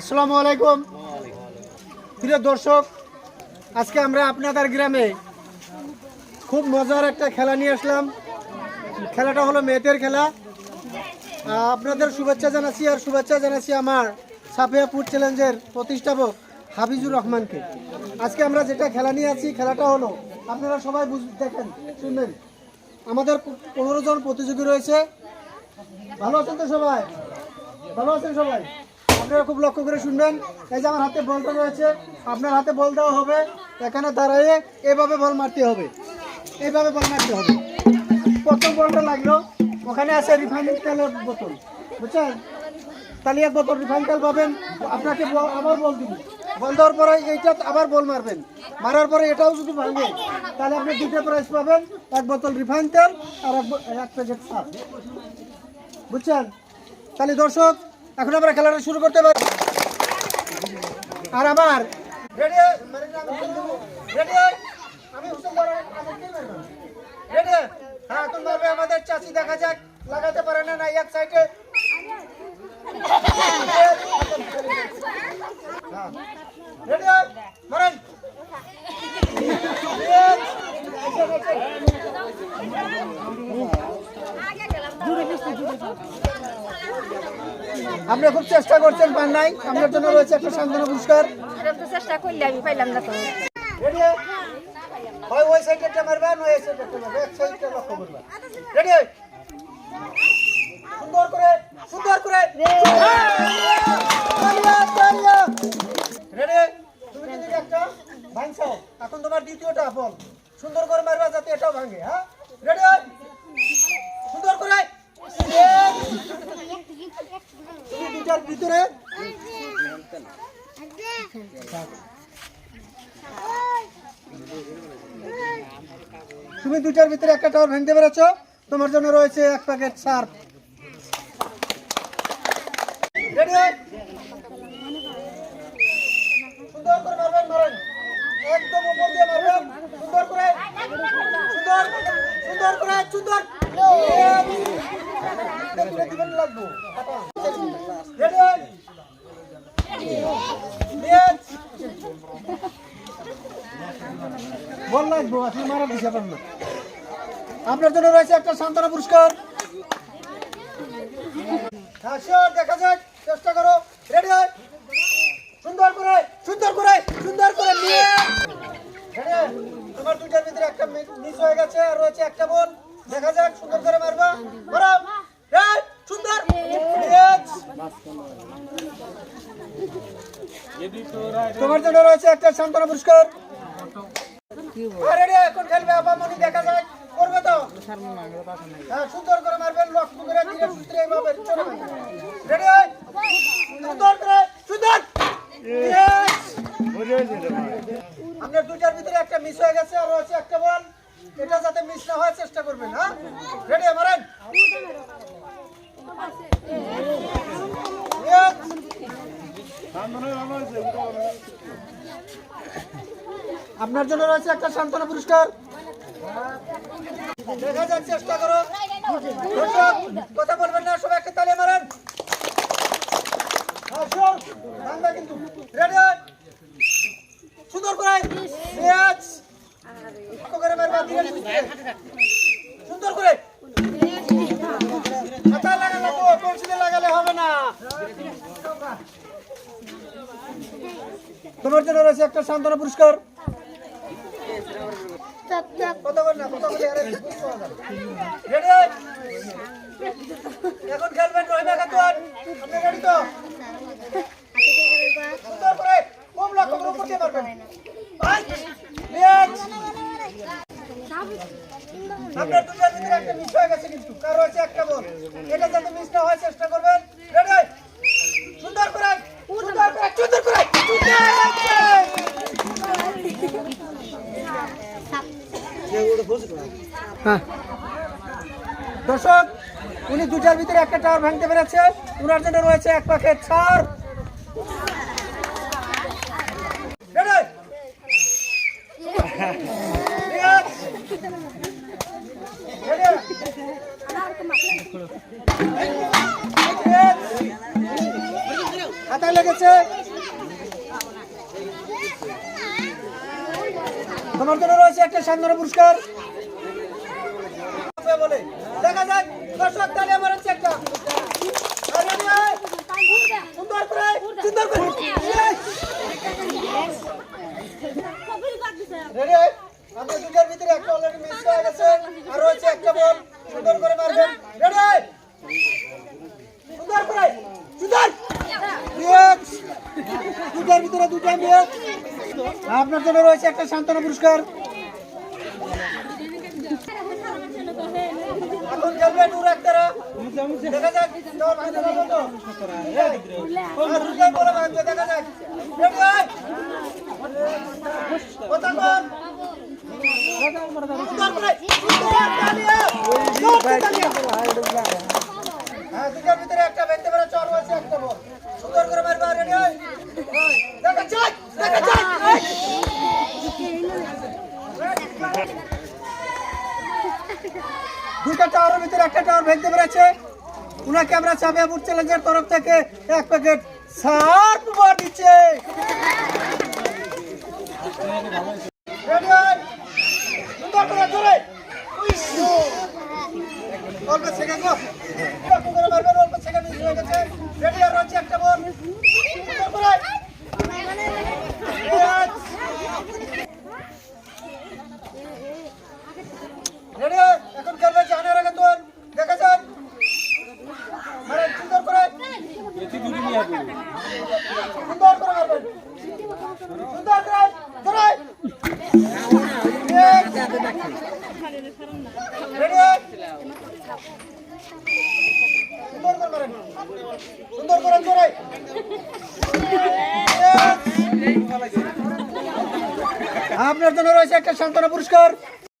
আসসালামু আলাইকুম। প্রিয় দর্শক, আজকে আমরা আপনাদের গ্রামে খুব মজার একটা খেলা নিয়ে আসলাম। খেলাটা হলো মেয়েদের খেলা। আপনাদের শুভেচ্ছা জানাচ্ছি আর শুভেচ্ছা জানাচ্ছি আমার সাফিয়াপুর চ্যালেঞ্জের প্রতিষ্ঠাপক হাফিজুর রহমানকে। আজকে আমরা যেটা খেলা নিয়ে আছি, খেলাটা হলো, আপনারা সবাই বুঝ, দেখেন, শুনবেন। আমাদের পনেরো জন প্রতিযোগী রয়েছে। ভালো আছেন তো সবাই? ভালো আছেন সবাই? আপনারা খুব লক্ষ্য করে শুনবেন। এই যে আমার হাতে বলটা রয়েছে, আপনার হাতে বল দেওয়া হবে। এখানে দাঁড়াইয়ে এভাবে বল মারতে হবে। এইভাবে বল মারতে হবে। প্রথম বলটা লাগল, ওখানে আছে রিফাইন তেলের বোতল। বুঝছেন? তাহলে এক বোতল রিফাইন তেল পাবেন। আপনাকে আবার বল দিবি। বল দেওয়ার পরে এইটা আবার বল মারবেন। মারার পরে এটাও যদি ভাঙে, তাহলে আপনি দুটো প্রাইস পাবেন। এক বোতল রিফাইন তেল আর এক প্যাকেট সার। বুঝছেন? তাহলে দর্শক এখন আমরা খেলাটা শুরু করতে পারি আর আমার হ্যাঁ এখন আমাদের চাচি দেখা যাক লাগাতে পারে না না এক সাইডে রেডি মারেন। আপনি খুব চেষ্টা করছেন পান নাই। আপনার জন্য রয়েছে একটা সান্ত্বনা পুরস্কার। চেষ্টা করলে আমি পাইলাম না তো। রেডি হয় ওই সাইডটা মারবেন ওই সাইডটা মারবেন এক সাইডটা লক্ষ্য করবেন রেডি সুন্দর করে সুন্দর করে। রেডি তুমি একটা ভাঙছো এখন তোমার দ্বিতীয়টা বল সুন্দর করে মারবা যাতে এটাও ভাঙে হ্যাঁ রেডি সুন্দর করে তুমি দুটার ভিতরে তুমি দুটার ভিতরে একটা টাওয়ার ভাঙতে পেরেছ তোমার জন্য রয়েছে এক প্যাকেট রেডি সুন্দর করে সুন্দর আপনি মারা না আপনার জন্য। রয়েছে একটা সান্ত্বনা পুরস্কার। দেখা যাক, চেষ্টা করো। রেডি হয়? সুন্দর করে সুন্দর করে সুন্দর করে নিয়ে? তোমার দুইটার ভিতরে একটা মিস হয়ে গেছে, আর রয়েছে একটা বল দেখা যাক, সুন্দর করে মারবা। মারো. তোমার জন্য রয়েছে একটা সান্ত্বনা পুরস্কার। আরে এখন খেলবে আপামনি দেখা যায়। করবে তো? হ্যাঁ সুন্দর করে মারবেন, লক্ষ্য করে ধীরে সুন্দর আপনার দুইটার ভিতরে একটা মিস হয়ে গেছে, আর হচ্ছে একটা বল এটা যাতে মিস না হয় চেষ্টা করবেন হ্যাঁ? রেডি মারেন! আপনার জন্য রয়েছে একটা সান্ত্বনা পুরস্কার। দেখা যাক চেষ্টা করো। কথা বলবেন না, সবাই একটা তালে মারেন। কিন্তু। রেডি তোমার জন্য রয়েছে একটা সান্ত্বনা পুরস্কার। কথা বল না কথা বলে এখন খেলবেন রহিমা খাতুন আপনি রেডি তো? কম লক্ষ্য করে উপর পারবেন আপনার ভিতরে একটা মিস হয়ে গেছে কিন্তু। কার রয়েছে একটা বল? এটা যাতে মিস না হয় চেষ্টা করবেন। রেডি সুন্দর করে সুন্দর করে সুন্দর করে হ্যাঁ দর্শক, উনি দুটার ভিতরে একটা টাওয়ার ভাঙতে পেরেছে ওনার জন্য রয়েছে এক প্যাকেট ছাড় Ready? Yes. হাতায় লেগেছে। তোমার জন্য রয়েছে একটা সান্ত্বনা পুরস্কার। বলে দেখা হচ্ছে একটা? সুন্দর করে ভিতরে একটা গেছে। আর রয়েছে একটা বল। সুন্দর করে মারবেন রেডি সুন্দর করে সুন্দর Yes! দুটার ভিতরে দুটা মিস আপনার জন্য রয়েছে একটা সান্ত্বনা পুরস্কার। দেখা হ্যাঁ? ভিতরে একটা ভেঙতে চর হয়েছে একটা সুন্দর করে মারবা, রেডি হয়? দুইটা টাওয়ারের ভিতরে একটা টাওয়ার ভেঙতে পেরেছে উনাকে আমরা চাবিয়াপুর চ্যালেঞ্জের তরফ থেকে এক প্যাকেট সার্ফ বার দিচ্ছে গো। অল্প করে মারবেন, অল্প সেকেন্ড মিস হয়ে গেছে। Ready, আর রয়েছে একটা বল। সুন্দর করে। Yes! Ready, হয়? এখন খেলবে জাহানের আগে তোর। দেখা যাক। মারেন, সুন্দর করে। সুন্দর করে মারবেন। সুন্দর করে। জোরে। Yes! Ready, হয়? আপনার জন্য রয়েছে একটা সান্ত্বনা পুরস্কার।